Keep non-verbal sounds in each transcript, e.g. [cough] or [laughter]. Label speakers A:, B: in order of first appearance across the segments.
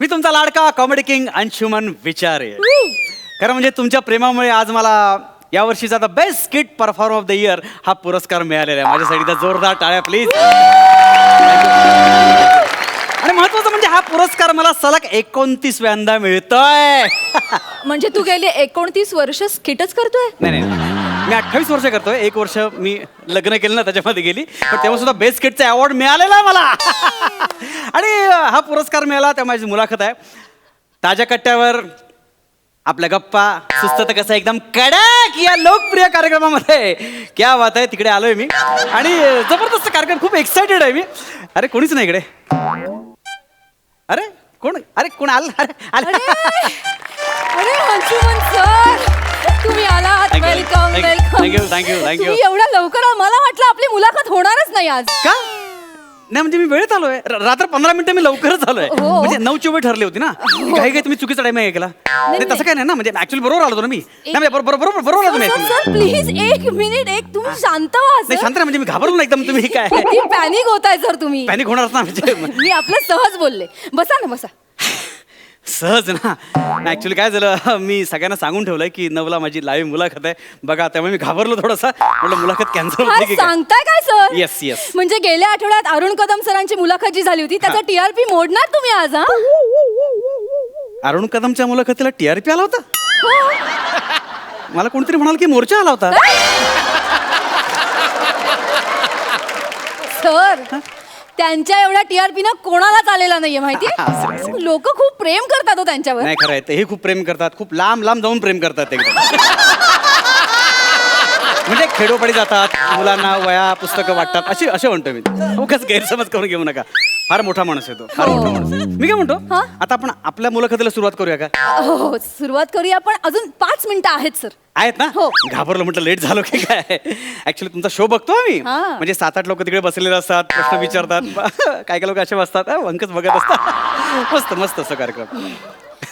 A: मी तुमचा लाडका comedy king Anshuman विचारे. खरं म्हणजे तुमच्या प्रेमामुळे आज मला या वर्षीचा the best skit perform of the year हा पुरस्कार मिळालेला आहे. माझ्यासाठी तर जोरदार टाळ्या प्लीज आणि महत्वाचं म्हणजे हा पुरस्कार मला सलग एकोणतीस व्यांदा मिळतोय.
B: म्हणजे तू गेली एकोणतीस वर्ष स्किटच करतोय?
A: नाही नाही. मी अठ्ठावीस वर्ष करतोय. एक वर्ष मी लग्न केलं ना त्याच्यामध्ये गेली. पण तेव्हा सुद्धा बेस्ट किटचा अवॉर्ड मिळालेला मला. आणि हा पुरस्कार मिळाला तेव्हा माझी मुलाखत आहे. ताज्या कट्ट्यावर आपल्या गप्पा सुस्त तर कसं एकदम कडक या लोकप्रिय कार्यक्रमामध्ये. क्या बात आहे तिकडे आलोय मी. आणि जबरदस्त कार्यक्रम खूप एक्साइटेड आहे मी. अरे कोणीच नाही इकडे. अरे कोण? अरे कोण आलं? अरे आलं.
B: अरे अंशुमन सर. तुम्ही आलात
A: Thank you,
B: welcome
A: thank you,
B: welcome
A: thank you, thank you, thank you.
B: तुम्ही एवढ्या लवकर मला वाटलं आपली मुलाखत होणारच नाही आज.
A: का? नाही म्हणजे मी वेळेत आलोय. र- रात्र पंधरा मिनिटं मी लवकरच आलोय.
B: हो.
A: म्हणजे नऊ चोवे ठरली होती ना. काही काही तुम्ही चुकीचा टाइम आहे केला नाही तसं काय नाही ना म्हणजे ऍक्च्युअली बरोबर आलो होतो ना मी. नाही म्हणजे बरोबर बरोबर बरोबर आलो तुम्ही
B: सर
A: actually.
B: सर प्लीज एक मिनिट एक तुम्ही शांत व्हा
A: नाही
B: सर.
A: शांत म्हणजे मी घाबरलो ना एकदम तुम्ही काय?
B: किती पॅनिक होताय सर तुम्ही.
A: पॅनिक होणार ना म्हणजे
B: मी आपलं सहज बोलले. बसा ना बसा.
A: सहज ना. ऍक्च्युली काय झालं [laughs] मी सगळ्यांना सांगून ठेवलंय की नवला माझी लाईव्ह मुलाखत आहे. बघा त्यामुळे मी घाबरलो थोडासा. म्हटलं मुलाखत कॅन्सल
B: हा
A: होती की काय?
B: सांगताय काय सर
A: Yes, yes.
B: म्हणजे गेल्या आठवड्यात अरुण कदम सरांची मुलाखत जी झाली होती त्याचा टीआरपी मोडणार तुम्ही आज हा?
A: अरुण कदमच्या मुलाखतीला टीआरपी आला होता? मला कोणतरी म्हणाल की मोर्चा आला होता?
B: सर [laughs] त्यांच्या एवढ्या टीआरपी ना कोणालाच आलेला नाहीये माहिती. [laughs] लोक खूप प्रेम करतात हो त्यांच्यावर.
A: नाही खरं आहे. तेही खूप प्रेम करतात. खूप लांब लांब जाऊन प्रेम करतात एकदम [laughs] म्हणजे खेडोपाडी जातात मुलांना वया पुस्तकं वाटतात. अशी असे म्हणतो मी. उगाच गैरसमज करून घेऊ नका. फार मोठा माणूस आहे तो. फार मोठा माणूस. आहे. मी काय म्हणतो?
B: हा?
A: आता आपण आपल्या मुलाखतीला सुरुवात करूया का?
B: हो हो सुरुवात करूया पण अजून पाच मिनिटं आहेत सर.
A: आहेत ना?
B: हो.
A: घाबरलो म्हटलं लेट झालो की काय? ऍक्च्युली तुमचा शो बघतो आम्ही.
B: हा.
A: म्हणजे सात आठ लोक तिकडे बसलेले असतात प्रश्न विचारतात. [laughs] काय काय लोक असे बसतात? हा, वंकच बघत असतात. [laughs] मस्त मस्त असं कार्यक्रम.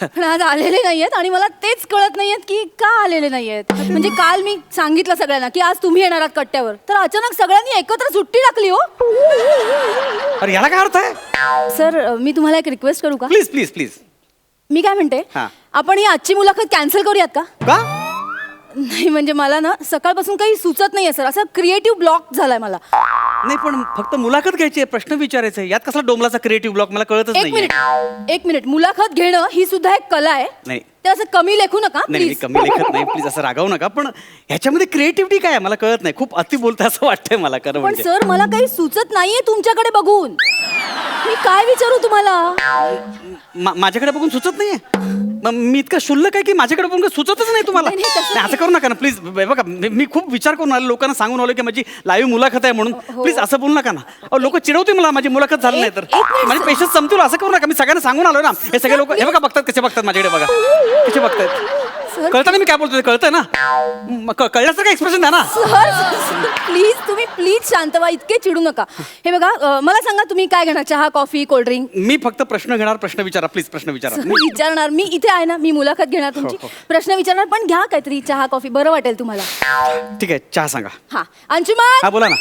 B: पण आज आलेले नाहीयेत आणि मला तेच कळत नाहीयेत की का आलेले नाहीयेत. म्हणजे काल मी सांगितलं सगळ्यांना की आज तुम्ही येणार आहात कट्ट्यावर. तर अचानक सगळ्यांनी एकत्र सुट्टी टाकली हो.
A: अरे याला काय अर्थ आहे?
B: सर मी तुम्हाला एक रिक्वेस्ट करू का?
A: प्लीज प्लीज प्लीज
B: मी काय म्हणते?
A: हा.
B: आपण ही आजची मुलाखत कॅन्सल करूयात का?
A: का?
B: नाही म्हणजे मला ना सकाळपासून काही सुचत नाहीये सर. असं क्रिएटिव्ह ब्लॉक झालाय मला.
A: नाही पण फक्त मुलाखत घ्यायची आहे प्रश्न विचारायचा आहे यात कसला डोंबलाचा क्रिएटिव्ह ब्लॉक मला कळतच
B: एक
A: नाही
B: मिनिट एक मिनिट. मुलाखत घेणं ही सुद्धा एक कला आहे.
A: नाही.
B: ते असं कमी लेखू नका
A: नाही मी
B: प्लीज
A: कमी लेखत नाही प्लीज असं रागावू नका पण ह्याच्यामध्ये क्रिएटिव्हिटी काय आहे? मला कळत नाही. खूप अति बोलतंय असं वाटतंय मला खरं
B: पण
A: म्हणजे.
B: सर मला काही सुचत नाहीये तुमच्याकडे बघून. मी काय विचारू तुम्हाला?
A: मा- माझ्याकडे बघून सुचत नाहीये? मग मी इतका शुल्लक आहे की माझ्याकडे काही सुचतच नाही तुम्हाला?
B: नाही, नाही, तसं
A: नाही, असं करू नका ना प्लीज बघा मी मी खूप विचार करून आलो लोकांना सांगून आलो की माझी लाईव्ह मुलाखत आहे म्हणून. प्लीज असं बोलू नका ना. लोक चिडवतील मला माझी मुलाखत झाली नाही तर.
B: एक- एक मिनिट,
A: माझे. पेशन्स संपतील असं करू नका. मी सगळ्यांना सांगून आलो ना. हे सगळे लोक हे बघा बघतात कसे बघतात माझ्याकडे बघा. कसे बघतात
B: सर
A: कळतं ना मी काय बोलतोय? कळतंय ना? मग क- कळल्यासारखं एक्सप्रेशन द्या ना.
B: सर प्लीज तुम्ही प्लीज शांत व्हा इतके चिडू नका. हे बघा अं, मला सांगा तुम्ही काय घेणार? चहा कॉफी कोल्ड्रिंक
A: मी फक्त प्रश्न घेणार प्रश्न विचारा प्लीज प्रश्न विचारा.
B: विचारणार. मी इथे आहे ना मी मुलाखत घेणार तुमची.
A: हो,
B: प्रश्न विचारणार पण घ्या काहीतरी चहा कॉफी बरं वाटेल तुम्हाला.
A: ठीक आहे चहा सांगा.
B: हा. अंशुमान!
A: हा बोला ना.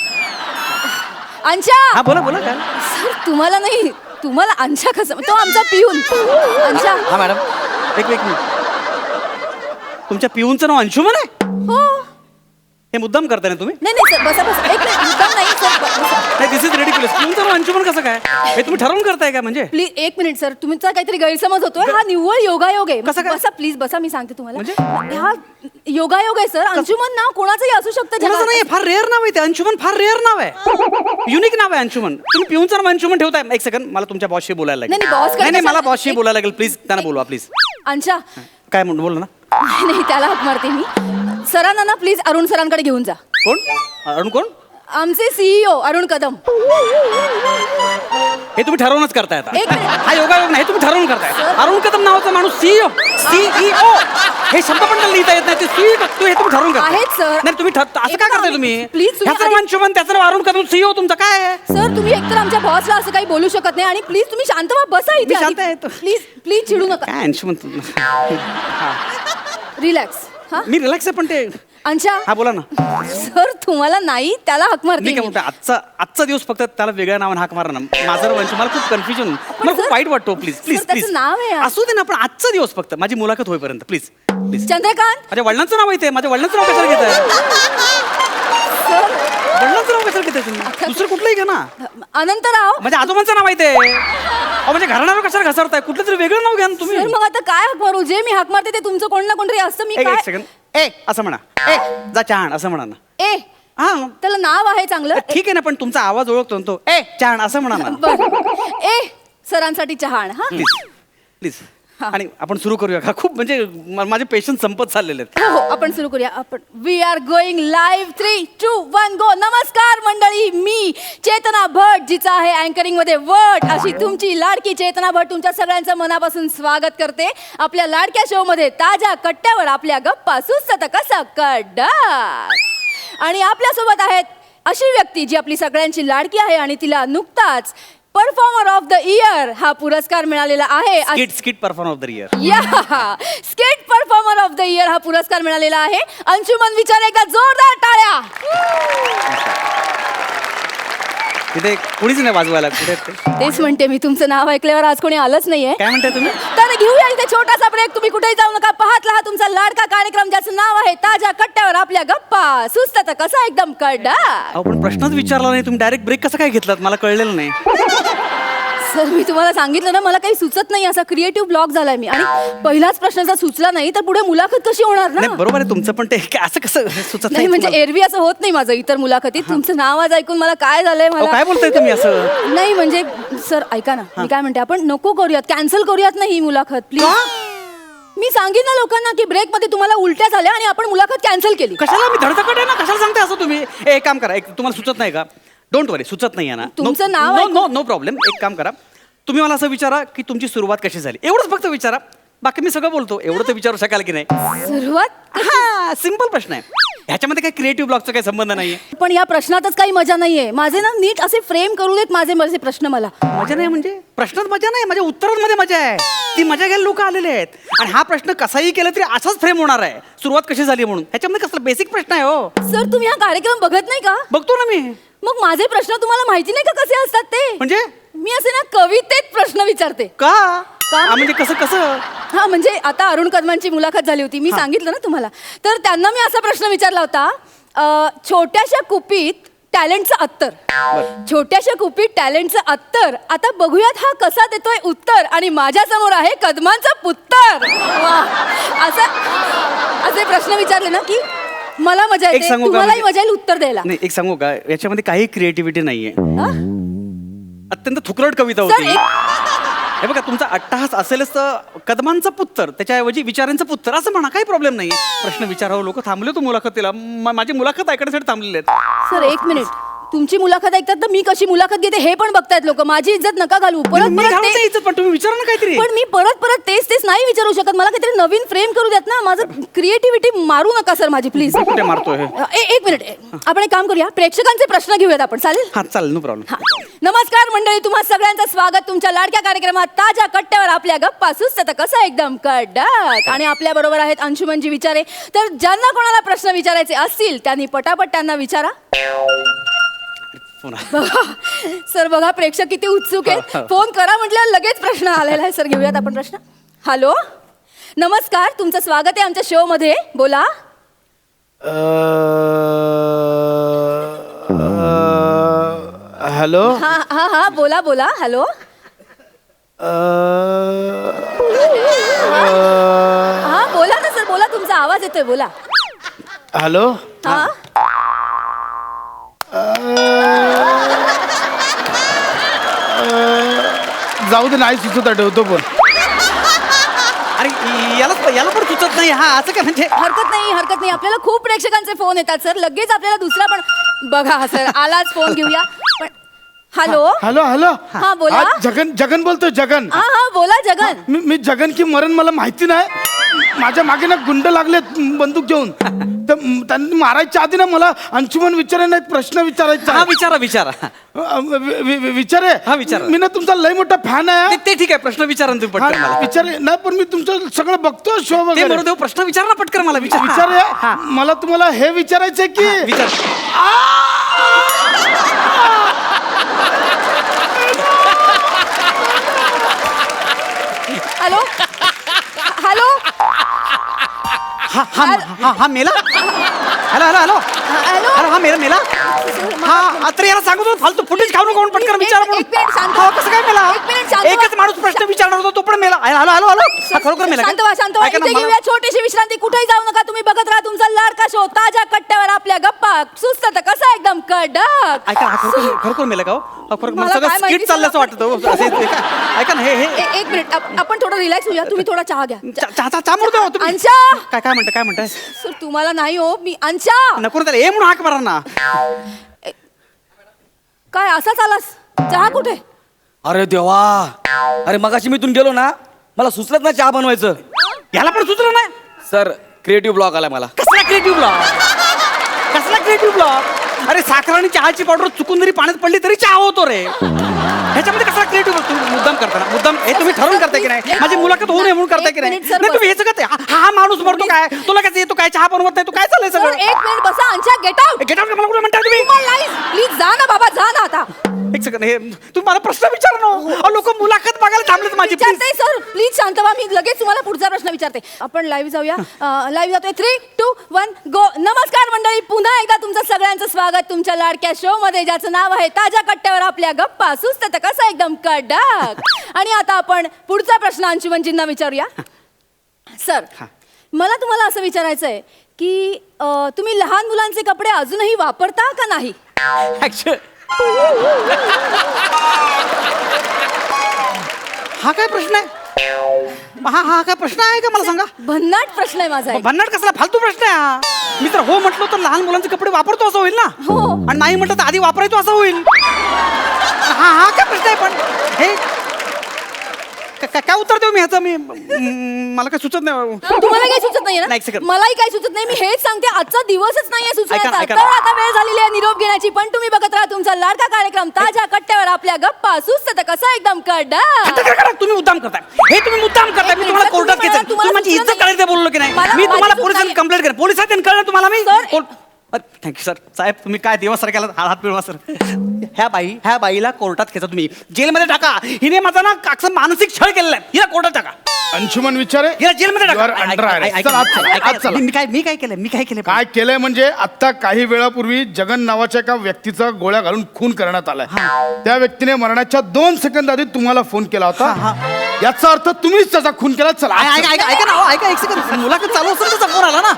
B: अंशा!
A: हा बोला बोला काय?
B: सर तुम्हाला नाही तुम्हाला अंशा कसं तो आमचा पिऊन. अंशा!
A: हा मॅडम. एक एक मिनिट. तुमच्या पिऊनचं नाव अंशुमन आहे?
B: हो.
A: हे मुद्दाम करताय ना तुम्ही?
B: नाही नाही सर बसा बसा. एक मिनिट मुद्दाम नाही सर बसा.
A: नाही दिस इज रेडिक्युलस पिऊनचं नाव अंशुमन कसं काय? हे तुम्ही ठरवून करताय का म्हणजे?
B: प्लीज एक मिनिट सर. तुमचा काहीतरी गैरसमज होतोय. हा निव्वळ योगायोग आहे.
A: कसं काय?
B: बसा प्लीज बसा मी सांगते तुम्हाला.
A: म्हणजे?
B: हा योगायोग आहे सर. अंशुमन नाव कोणाचंही असू शकतं
A: कोणाचं
B: जगात.
A: नाही फार रेअर नाव आहे ते. अंशुमन फार रेअर नाव आहे. युनिक नाव आहे अंशुमन. तुम्ही पिऊनचं नाव अंशुमन ठेवताय. एक सेकंड मला तुमच्या बॉसशी बोलायला लागेल.
B: नाही, नाही, boss कडे
A: नाही नाही मला
B: कशाला-
A: बॉसशी बोलायला लागेल. प्लीज त्यांना बोलवा प्लीज
B: अंशा.
A: काय म्हणून बोला ना.
B: नाही [laughs] नाही, त्याला हात मारते मी. सरांना ना प्लीज अरुण सरांकडे घेऊन जा.
A: कोण? अरुण कोण?
B: आमचे सीईओ अरुण कदम.
A: हे तुम्ही ठरवूनच करताय आता.
B: एक मिनिट.
A: हा योगायोग नाही हे तुम्ही ठरवून करताय. अरुण कदम नावाचा माणूस E सीईओ सीईओ हे शब्द पण त्याला लिहिता येत नाही ते सीईओ हे तुम्ही ठरवून करताय.
B: आहेत, sir.
A: नाही तुम्ही ठर- असं काय करताय. तुम्ही?
B: Please, तुम्ही
A: ह्याचं नाव
B: आधी-
A: अंशुमन त्याचं नाव अरुण कदम सीईओ तुमचं काय आहे?
B: सर तुम्ही एकतर आमच्या बॉसला असं काही बोलू शकत नाही आणि प्लीज तुम्ही शांत व्हा बसा
A: मी
B: इथे
A: शांत आहे.
B: प्लीज प्लीज चिडू नका.
A: काय अंशुमन
B: रिलॅक्स हा?
A: मी रिलॅक्स आहे पण ते
B: अंशा?
A: हा बोला ना.
B: सर तुम्हाला नाही त्याला हक मारते
A: मी काय. म्हणतो आजचा आजचा दिवस फक्त त्याला वेगळ्या नावाने हाक मारा ना माझं वंश मला खूप कन्फ्युजन मला खूप वाईट वाटतो प्लीज प्लीज
B: त्याचं
A: प्लीज
B: नाव आहे.
A: असू दे ना पण आजचा दिवस फक्त. माझी मुलाखत होईपर्यंत प्लीज प्लीज
B: चंद्रकांत!
A: माझ्या वडिलांचं नाव येते माझ्या वडिलांचं नाव कशाला घेत आहे वडिलांचं नाव कशाला घेताय तुम्ही? दुसरं कुठलंही घ्या ना.
B: अनंतराव!
A: माझ्या आजोबांचं नाव येते अहो म्हणजे घराण्यावर कशाला घसरताय? कुठलं तरी वेगळं नाव घ्या ना तुम्ही.
B: सर मग आता काय हक मारू? जे मी हाक मारते ते तुमचं कोण ना कोणतरी असतं मी
A: एक
B: काय
A: एक सेकंड ए असं म्हणा. ए जा चहाण असं म्हणा ना
B: ए
A: हा.
B: त्याला नाव आहे चांगलं?
A: ठीक आहे ना पण तुमचा आवाज ओळखतो ना तो. ए चहाण असं म्हणा ना
B: बर. ए सरांसाठी चहाण हा.
A: Please please. आणि आपण सुरू करूया. का खूप म्हणजे म- माझे पेशन्स संपत चाललेले आहेत.
B: हो हो आपण सुरू करूया. आपण we are going live three two one go नमस्कार मंडळी. मी चेतना भट जिचा आहे अँकरिंगमध्ये वट अशी तुमची लाडकी चेतना भट तुमच्या सगळ्यांचं मनापासून स्वागत करते. आपल्या लाडक्या शो मध्ये ताज्या कट्ट्यावर आपल्या गप्पा सुस्त कसा आणि आपल्यासोबत आहेत अशी व्यक्ती जी आपली सगळ्यांची लाडकी आहे आणि तिला नुकताच परफॉर्मर ऑफ द इयर हा पुरस्कार मिळालेला आहे.
A: Skit skit perform of the year
B: या skit performer of the year हा पुरस्कार मिळालेला आहे. अंशुमन विचारे का जोरदार टाळ्या.
A: तिथे कोणीच नाही वाजवायला कुठे आहेत ते?
B: तेच म्हणते मी तुमचं नाव ऐकल्यावर आज कोणी आलंच नाहीये.
A: काय म्हणताय तुम्ही?
B: तर घेऊया इथे छोटासा ब्रेक तुम्ही कुठेही जाऊ नका पाहत राहा तुमचा लाडका कार्यक्रम ज्याचं नाव आहे ताज्या कट्ट्यावर आपल्या गप्पा. सुस्त तर कसा एकदम कडा
A: अहो पण प्रश्नच विचारला नाही तुम्ही डायरेक्ट ब्रेक कसं काय घेतलात? मला कळलेलं नाही.
B: सर मी तुम्हाला सांगितलं ना मला काही सुचत नाही. असा क्रिएटिव्ह ब्लॉग झालाय मी. आणि पहिलाच प्रश्न जर सुचला नाही तर पुढे मुलाखत कशी होणार ना?
A: नाही बरोबर आहे तुमचं पण ते काय- असं कसं सुचत
B: नाही म्हणजे
A: तुम्हाला?
B: एरवी असं होत नाही माझं इतर मुलाखतीत. तुमचं नाव आज ऐकून मला काय झालंय
A: अहो,
B: मला?
A: काय बोलताय तुम्ही असं?
B: नाही म्हणजे सर ऐका ना. मी काय म्हणते आपण नको करूयात. कॅन्सल करूयात ना ही मुलाखत प्लीज मी सांगेन ना लोकांना की ब्रेकमध्ये तुम्हाला उलट्या झाल्या आणि आपण मुलाखत कॅन्सल केली.
A: कशाला मी धडधकट आहे ना? कशाला सांगते असं तुम्ही? ए, एक काम करा एक तुम्हाला सुचत नाही का? डोंट वरी सुचत नाही ना.
B: तुमचं नाव
A: नो नो नो प्रॉब्लेम एक काम करा. तुम्ही मला असं विचारा की तुमची सुरुवात कशी झाली. एवढंच फक्त विचारा. बाकी मी सगळं बोलतो. एवढं तर विचारू शकाल की नाही.
B: सुरुवात?
A: हा सिंपल प्रश्न आहे. ह्याच्यामध्ये काही क्रिएटिव्ह ब्लॉगचा काही संबंध नाहीये.
B: पण या प्रश्नातच काही मजा नाहीये. माझे ना नीट असे फ्रेम करू देत माझे माझे प्रश्न मला.
A: मजा नाही म्हणजे? प्रश्नात मजा नाही माझ्या उत्तरांमध्ये मजा आहे. ती मजा घ्यायला लोक आलेले आहेत. आणि हा प्रश्न कसाही केला तरी असाच फ्रेम होणार आहे. सुरुवात कशी झाली म्हणून. ह्याच्यामध्ये कसला बेसिक प्रश्न आहे हो.
B: सर तुम्ही हा कार्यक्रम बघत नाही का?
A: बघतो ना मी.
B: मग माझे प्रश्न तुम्हाला माहिती नाही का कसे असतात ते?
A: म्हणजे?
B: मी असे ना कवितेत प्रश्न विचारते.
A: का?
B: का?
A: हा, म्हणजे कसं कसं?
B: हा म्हणजे आता अरुण कदमांची मुलाखत झाली होती मी सांगितलं ना तुम्हाला. तर त्यांना मी असा प्रश्न विचारला होता अ, छोट्याशा कुपीत टॅलेंटचं अत्तर. छोट्याशा कुपीत टॅलेंटचं अत्तर. आता बघूयात हा कसा देतोय उत्तर. आणि माझ्यासमोर आहे कदमांचा पुत्तर. वा. असं असे प्रश्न विचारले ना की मला मजा
A: एक
B: येते
A: सांगू का
B: तुम्हालाही
A: म्हणजे-
B: मजा येईल उत्तर द्यायला.
A: नाही एक सांगू का? याच्यामध्ये काही क्रिएटिव्हिटी नाहीये? अत्यंत थुकरट कविता
B: सर
A: होती.
B: एक
A: हे बघा तुमचा अट्टहास असेलच तर कदमांचं पुत्तर त्याच्याऐवजी विचारांचं पुत्तर असं म्हणा काही प्रॉब्लेम नाही प्रश्न विचारावं लोक थांबले तो मुलाखतीला. म- माझी मुलाखत ऐकण्यासाठी थांबलेले आहेत.
B: सर एक मिनिट तुमची मुलाखत ऐकतात तर मी कशी मुलाखत घेते हे पण बघतायत लोक. माझी इज्जत नका घालू. परत
A: मी
B: परत ते-
A: पण तुम्ही विचारा ना काहीतरी.
B: पण मी परत परत तेच तेच नाही विचारू शकत. मला काहीतरी नवीन फ्रेम करू देत ना. माझं क्रिएटिव्हिटी मारू नका सर माझी प्लीज
A: कुठे मारतोय
B: एक मिनिट ए, आपण एक काम करूया. प्रेक्षकांचे प्रश्न घेऊयात आपण. चालेल?
A: हा चालेल. नो प्रॉब्लेम
B: हा. नमस्कार मंडळी. तुम्हा सगळ्यांचं स्वागत. तुमच्या लाडक्या कार्यक्रमात ताज्या कट्ट्यावर आपल्या गप्पा सुस्त तर कसं एकदम कडक आणि आपल्या बरोबर आहेत अंशुमनजी विचारे. तर ज्यांना कोणाला प्रश्न विचारायचे असतील त्यांनी पटापट त्यांना विचारा.
A: पुन्हा
B: बघा सर बघा प्रेक्षक किती उत्सुक आहेत. फोन करा म्हटल्यावर लगेच प्रश्न आलेला आहे सर. घेऊयात आपण प्रश्न. हॅलो? नमस्कार तुमचं स्वागत आहे आमच्या शो मध्ये. बोला.
C: हॅलो?
B: हा हा हा बोला बोला. हॅलो? हा बोला ना सर. बोला तुमचा आवाज येतोय. बोला.
C: हॅलो?
B: हा?
C: जाऊ दे नाही सुचत आठवतो पण.
A: अरे याला याला पण सुचत नाही हा असं काय म्हणजे?
B: हरकत नाही हरकत नाही. आपल्याला खूप प्रेक्षकांचे फोन येतात सर. लगेच आपल्याला दुसरा पण बघा सर आलाच फोन घेऊया. पण हॅलो?
C: Hello hello.
B: हा, बोला.
C: जगन जगन बोलतोय जगन.
B: हा हा बोला जगन.
C: मी मी जगन की मरण मला माहिती नाही. माझ्या मागे ना गुंड लागलेत बंदूक घेऊन. तर त्यांनी मारायच्या आधी ना मला अंशुमन विचारायला एक प्रश्न विचारायचा.
A: हा
C: आहे.
A: विचारा विचारा.
C: अ, वि- वि- वि- विचारे
A: हा, विचारा.
C: मी ना तुमचा लय मोठा फॅन आहे
A: ते- ते ठीक आहे प्रश्न विचारा ना तुम्ही
C: हा,
A: पटकन मला.
C: विचारे नाही पण मी तुमचं सगळं बघतो शो
A: ते
C: वगैरे.
A: बरोबर देऊ प्रश्न विचारा ना पटकन मला विचार.
C: विचारे. मला तुम्हाला हे विचारायचंय की
A: विचार
B: हॅलो हॅलो
A: हा हा हा हा मेला? Hello hello hello.
B: Hello.
A: Hello हा मेला मेला? हा तर याला सांगतो फालतू फुटेज खाऊ नको पटकन विचार
B: एक- एक मिनिट शांत
A: हा कसं काय मेला?
B: एक मिनिट शांत
A: एकच
B: व्हा.
A: माणूस प्रश्न विचारणार होता तो पण मेला. हॅलो हॅलो हॅलो हा खरोखर मेला.
B: शांत व्हा शांत व्हा.
A: ऐका ना,
B: इथे
A: मला-
B: घेऊया छोटीशी विश्रांती. कुठेही जाऊ नका तुम्ही. बघत राहा तुमचा लाडका शो ताज्या कट्ट्यावर आपल्या गप्पा. सुस्त तर कसा एकदम कडक.
A: ऐका हा खरोखर खरोखर मेला का हो? हा, खरोखर मला
B: मला
A: सगळं
B: काय
A: स्किट
B: माहिती
A: चालल्याचं
B: सगळं?
A: वाटतं. असं ऐका- ऐका ना हे हे
B: ए- एक मिनिट आप- आपण थोडं रिलॅक्स होऊया. तुम्ही थोडा चहा घ्या.
A: चा- चा- चा- चा मोडतो तुम्ही.
B: अंशा!
A: काय काय म्हणता काय म्हणताय?
B: सर तुम्हाला नाही हो मी अंशा!
A: नको ना त्याला. ए म्हणून हाक मारा ना.
B: काय असाच आलास? चहा कुठे?
D: अरे देवा. अरे मगाशी मी इथून गेलो ना मला सुचलत ना चहा बनवायचं.
A: याला पण सुचलं ना
D: सर क्रिएटिव्ह ब्लॉग आला मला.
A: कसला क्रिएटिव्ह ब्लॉग कसला क्रिएटिव्ह ब्लॉग अरे साखर आणि चहाची पावडर चुकून जरी पाण्यात पडली तरी चहा होतो रे. ह्याच्यामध्ये कसला क्रिएटिव्ह मुद्दाम करता ना मुद्दाम हे तुम्ही ठरवून करताय की नाही? माझी मुलाखत होऊ नये म्हणून करताय की नाही? तुम्ही हे सगळं हा हा माणूस मरतो काय? तुला काय येतो काय? चहा बनवत नाही तू? काय चाललंय
B: सर
A: सगळं?
B: एक मिनिट बसा Ansha get out
A: get out मला कुठे म्हणताय तुम्ही?
B: प्लीज जा ना बाबा जा ना आता.
A: एक सेकंड हे तुम्ही मला प्रश्न विचार ना. लोक मुलाखत बघायला थांबलेत माझी please.
B: विचारते सर प्लीज शांत व्हा मी लगेच तुम्हाला पुढचा प्रश्न विचारते. आपण लाईव्ह जाऊया. लाईव्ह जातोय. थ्री टू वन गो नमस्कार मंडळी पुन्हा एकदा तुमचं सगळ्यांचं स्वागत तुमच्या लाडक्या शो मध्ये ज्याचं नाव आहे ताज्या कट्ट्यावर आपल्या गप्पा. सुस्त तर कसा एकदम कडक. आणि आता आपण पुढचा प्रश्न अंशुमनजींना विचारूया. सर मला तुम्हाला असं विचारायचं आहे की अं, तुम्ही लहान मुलांचे कपडे अजूनही वापरता का नाही.
A: हा काय प्रश्न आहे? हा हा काय प्रश्न आहे का मला सांगा?
B: भन्नाट प्रश्न आहे माझा एक.
A: भन्नाट कसला फालतू प्रश्न आहे हा? मी तर हो म्हटलं तर लहान मुलांचे कपडे वापरतो असं होईल ना?
B: हो.
A: आणि नाही म्हटलं तर आधी वापरायचो असं होईल? हा हा काय प्रश्न आहे पण? हे का- का- काय उत्तर देऊ मी ह्याचं मी म, मला काय सुचत नाही
B: तुम्हाला काही सुचत
A: नाही, एक
B: ना
A: second.
B: मलाही काही सुचत नाही. मी हेच सांगते आजचा दिवसच नाहीये सुचण्याचा.
A: ऐका- ऐका
B: तर. आता वेळ झालेली आहे निरोप घेण्याची पण तुम्ही बघत राहा तुमचा लाडका कार्यक्रम ताज्या कट्ट्यावर आपल्या गप्पा. सुस्त तर कसा एकदम
A: करा. तुम्ही मुद्दाम करताय. हे तुम्ही मुद्दाम करताय. मी तुम्हाला कोर्टात घेतलं. तुम्ही माझी इज्जत करायचं बोललो की नाही? मी तुम्हाला पोलिसांनी कंप्लेंट करेन. पोलिसांनी कळलं तुम्हाला मी?
B: सर,
A: थँक्यू सर साहेब तुम्ही काय देवासारख्याला हात हात मिळवा सर ह्या बाई ह्या बाईला कोर्टात खेचा तुम्ही. जेलमध्ये टाका. हिने माझा ना असं मानसिक छळ केलेला आहे. हिला कोर्टात टाका.
C: अंशुमन विचारे
A: हिला जेलमध्ये
C: You are
A: टाका
C: चल, आत चला, आत चला.
A: मी मी काय मी काय केलं मी काय केलं
C: काय केलंय म्हणजे आता काही वेळापूर्वी जगन नावाच्या एका व्यक्तीचा गोळ्या घालून खून करण्यात आलाय. त्या व्यक्तीने मरण्याच्या दोन सेकंद आधी तुम्हाला फोन केला होता. याचा अर्थ तुम्हीच त्याचा खून केला चला. आत
A: ऐका ऐका ऐका ना अहो, ऐका एक सेकंड मुलाखत चालू असताना त्याचा फोन आला ना.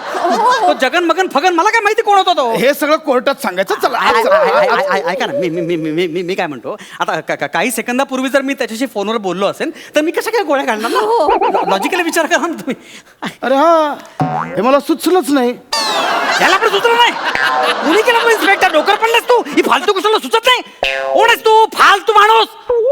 A: तो जगन मगन फगन मला काय माहिती कोण होता तो?
C: चला. हे सगळं कोर्टात सांगायचं चला. आत
A: ऐ-
C: चला,
A: ऐ- ऐ-
C: आत- आत-
A: ऐ- ऐ- ऐका ना मी मी- मी मी- मी मी- मी काय म्हणतो आता का- का- काही सेकंदापूर्वी जर मी त्याच्याशी फोनवर बोललो असेल तर मी कशा काय गोळ्या काढणार ना? लॉजिकली विचार करा ना तुम्ही.
C: अरे हा हे मला सुचलंच नाही.
A: याला पण सुचलं नाही. कुणी केलं इन्स्पेक्टर डोकर पडलास तू? ही फालतू कुशाला सुचत नाही? कोण आहेस तू? फालतू माणूस!